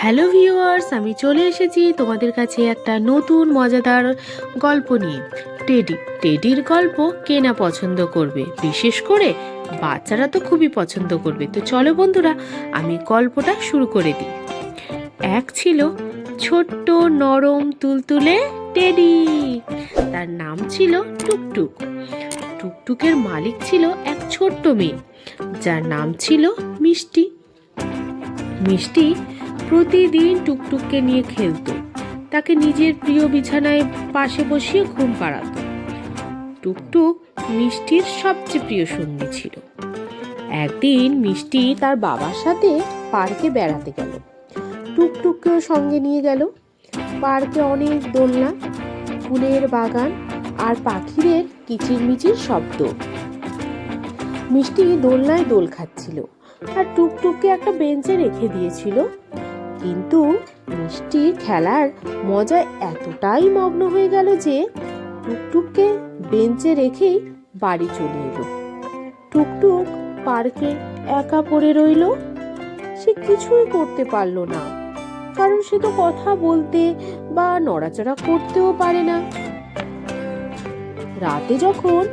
Hello viewers, আমি চলে এসেছি তোমাদের কাছে একটা নতুন মজাদার গল্প নিয়ে। টেডি, টেডির গল্প কে না পছন্দ করবে? বিশেষ করে বাচ্চারা তো খুবই পছন্দ করবে। তো চলো বন্ধুরা, আমি গল্পটা শুরু করে দিই। এক ছিল ছোট্ট নরম তুলতুলে টেডি। তার নাম ছিল টুকটুক। টুকটুকের মালিক ছিল এক ছোট্ট মেয়ে, যার নাম ছিল মিষ্টি। মিষ্টি প্রতিদিন টুকটুককে নিয়ে খেলতো। তাকে নিজের প্রিয় বিছানায় পাশে বসিয়ে ঘুম পাড়াত। টুকটুক মিষ্টির সবচেয়ে প্রিয় সঙ্গী ছিল। একদিন মিষ্টি তার বাবার সাথে পার্কে বেড়াতে গেল। টুকটুককেও সঙ্গে নিয়ে গেল। পার্কে অনেক দোলনা, ফুলের বাগান আর পাখিদের কিচিরমিচির শব্দ। মিষ্টি দোলনায় দোল খাচ্ছিল আর টুকটুককে একটা বেঞ্চে রেখে দিয়েছিল কিন্তু মিষ্টি খেলার মজায় এতটাই মগ্ন হয়ে গেল যে টুকটুককে বেঞ্চে রেখেই বাড়ি চলে এলো। টুকটুক পার্কে একা পড়ে রইল। সে কিছুই করতে পারল না। কারণ সে তো কথা বলতে বা নড়াচড়া করতেও পারে না। রাতে যখন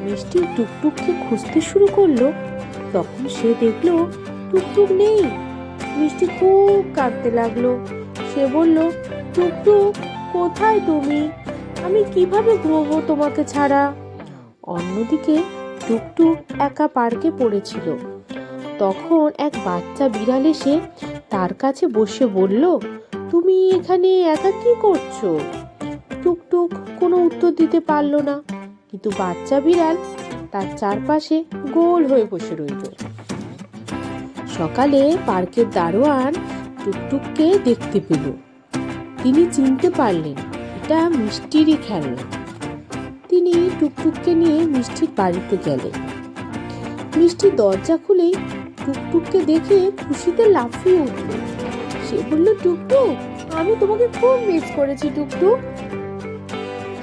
মিষ্টি টুকটুককে খুঁজতে শুরু করল, তখন সে দেখল টুকটুক নেই। মিষ্টি খুব কাঁদতে লাগল। সে বলল, টুকটুক, কোথায় তুমি? আমি কীভাবে ঘুমবো তোমাকে ছাড়া? অন্যদিকে টুকটুক একা পার্কে পড়েছিল। তখন এক বাচ্চা বিড়াল এসে তার কাছে বসে বলল, তুমি এখানে একা কি করছ? টুকটুক কোনো উত্তর দিতে পারল না, কিন্তু বাচ্চা বিড়াল তার চারপাশে গোল হয়ে বসে রইল। সকালে পার্কের দারোয়ান টুকটুককে দেখতে পেল। তিনি চিনতে পারলেন, এটা মিষ্টিরই খেলনা। তিনি টুকটুককে নিয়ে মিষ্টির বাড়িতে গেলেন। মিষ্টি দরজা খুলেই টুকটুককে দেখে খুশিতে লাফিয়ে উঠল। সে বলল, টুকটুক, আমি তোমাকে খুব মিস করেছি, টুকটুক।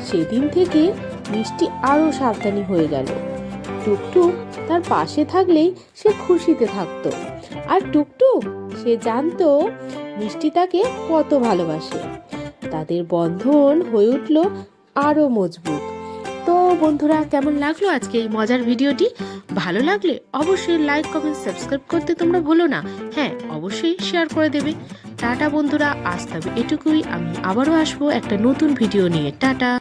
সেদিন থেকে মিষ্টি আরও সাবধানী হয়ে গেল। টুকটুক তার পাশে থাকলেই সে খুশিতে থাকতো। আর টুকটুক, সে জানতো মিষ্টি তাকে কত ভালোবাসে। তাদের বন্ধন হয়ে উঠল আরও মজবুত। তো বন্ধুরা, কেমন লাগল আজকে এই মজার ভিডিওটি? ভালো লাগলে অবশ্যই লাইক কমেন্ট সাবস্ক্রাইব করতে তোমরা ভুলো না। হ্যাঁ অবশ্যই শেয়ার করে দেবে। টাটা বন্ধুরা, আজ তবে এটুকুই। আমি আবারও আসব একটা নতুন ভিডিও নিয়ে। টাটা!